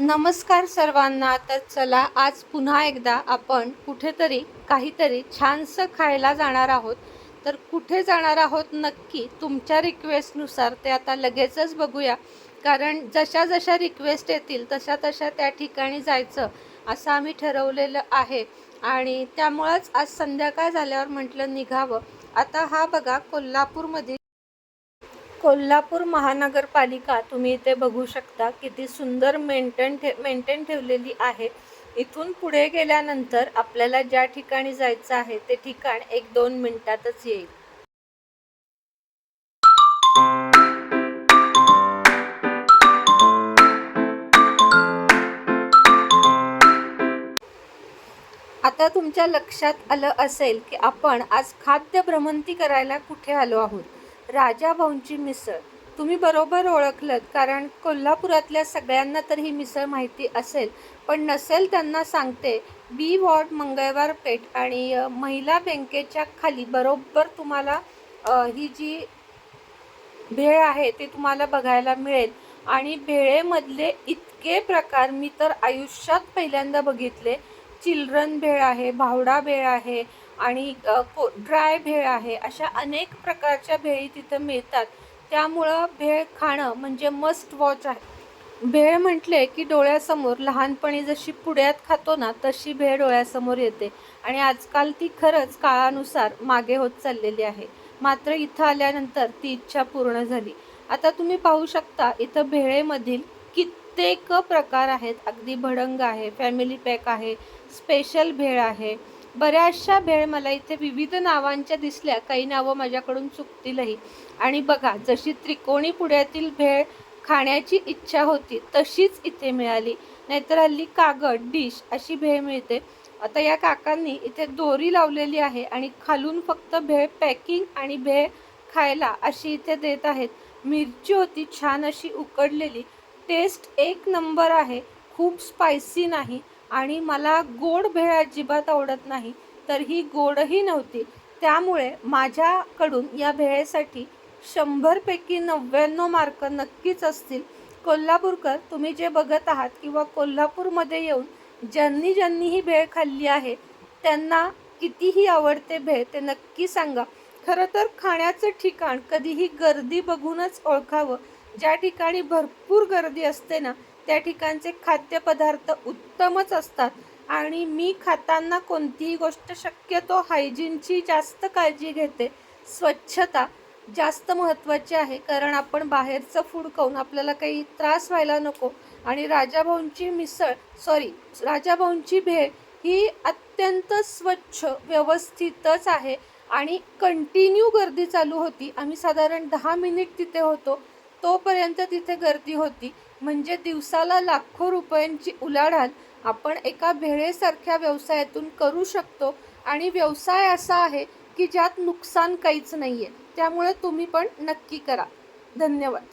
नमस्कार सर्वांना तर चला आज पुन्हा एकदा आपण कुठेतरी काहीतरी छानसं खायला जाणार आहोत. तर कुठे जाणार आहोत नक्की तुमच्या रिक्वेस्टनुसार ते आता लगेचच बघूया. कारण जशा जशा रिक्वेस्ट येतील तशा तशा त्या ठिकाणी जायचं असं आम्ही ठरवलेलं आहे. आणि त्यामुळंच आज संध्याकाळ झाल्यावर म्हटलं निघावं. आता हा बघा कोल्हापूरमध्ये कोल्हापूर महानगरपालिका तुम्ही इथे बघू शकता किती सुंदर मेंटेन ठे मेंटेन ठेवलेली आहे. इथून पुढे गेल्यानंतर आपल्याला ज्या ठिकाणी जायचं आहे ते ठिकाण एक दोन मिनिटातच येईल. आता तुमच्या लक्षात आलं असेल की आपण आज खाद्य भ्रमंती करायला कुठे आलो आहोत? राजाभाऊंची मिसळ. तुम्ही बरोबर ओळखलत कारण कोल्हापुरातल्या सगळ्यांना तर ही मिसळ माहिती असेल पण नसेल त्यांना सांगते बी वॉर्ड मंगळवार पेठ आणि महिला बँकेच्या खाली बरोबर तुम्हाला ही जी भेळ आहे ते तुम्हाला बघायला मिळेल. आणि भेळेमधले इतके प्रकार मी तर आयुष्यात पहिल्यांदा बघितले चिल्ड्रन भेळ आहे भावडा भेळ आहे आणि को ड्राय भेळ आहे अशा अनेक प्रकारच्या भेळी तिथं मिळतात. त्यामुळं भेळ खाणं म्हणजे मस्ट वॉच आहे. भेळ म्हटले की डोळ्यासमोर लहानपणी जशी पुड्यात खातो ना तशी भेळ डोळ्यासमोर येते. आणि आजकाल ती खरंच काळानुसार मागे होत चाललेली आहे. मात्र इथं आल्यानंतर ती इच्छा पूर्ण झाली. आता तुम्ही पाहू शकता इथं भेळेमधील कित कित्येक प्रकार आहेत. अगदी भडंग आहे फॅमिली पॅक आहे स्पेशल भेळ आहे. बऱ्याचशा भेळ मला इथे विविध नावांच्या दिसल्या. काही नावं माझ्याकडून चुकतीलही. आणि बघा जशी त्रिकोणी पुड्यातील भेळ खाण्याची इच्छा होती तशीच इथे मिळाली. नाहीतर हल्ली कागद डिश अशी भेळ मिळते. आता या काकांनी इथे दोरी लावलेली आहे आणि खालून फक्त भेळ पॅकिंग आणि भेळ खायला अशी इथे देत आहेत. मिरची होती छान अशी उकडलेली. टेस्ट एक नंबर आहे. खूप स्पायसी नाही आणि मला गोड भेळ अजिबात आवडत नाही तर ही गोडही नव्हती. त्यामुळे माझ्याकडून या भेळेसाठी शंभरपैकी नव्याण्णव मार्क नक्कीच असतील. कोल्हापूरकर तुम्ही जे बघत आहात किंवा कोल्हापूरमध्ये येऊन ज्यांनी ज्यांनी ही भेळ खाल्ली आहे त्यांना कितीही आवडते भेळ ते नक्की सांगा. खरं तर खाण्याचं ठिकाण कधीही गर्दी बघूनच ओळखावं. ज्या ठिकाणी भरपूर गर्दी असते ना त्या ठिकाणचे खाद्यपदार्थ उत्तमच असतात. आणि मी खाताना कोणतीही गोष्ट शक्यतो हायजीनची जास्त काळजी घेते. स्वच्छता जास्त महत्त्वाची आहे. कारण आपण बाहेरचं फूड खाऊन आपल्याला काही त्रास व्हायला नको. आणि राजाभाऊंची मिसळ सॉरी राजाभाऊंची भेळ ही अत्यंत स्वच्छ व्यवस्थितच आहे. आणि कंटिन्यू गर्दी चालू होती. आम्ही साधारण दहा मिनिट तिथे होतो. तोपर्यंत तिथे गर्दी होती. म्हणजे दिवसाला लाखो रुपयांची उलाढाल आपण एका भेळेसारख्या व्यवसायातून करू शकतो. आणि व्यवसाय असा आहे की ज्यात नुकसान काहीच नाही आहे त्यामुळे तुम्ही पण नक्की करा. धन्यवाद.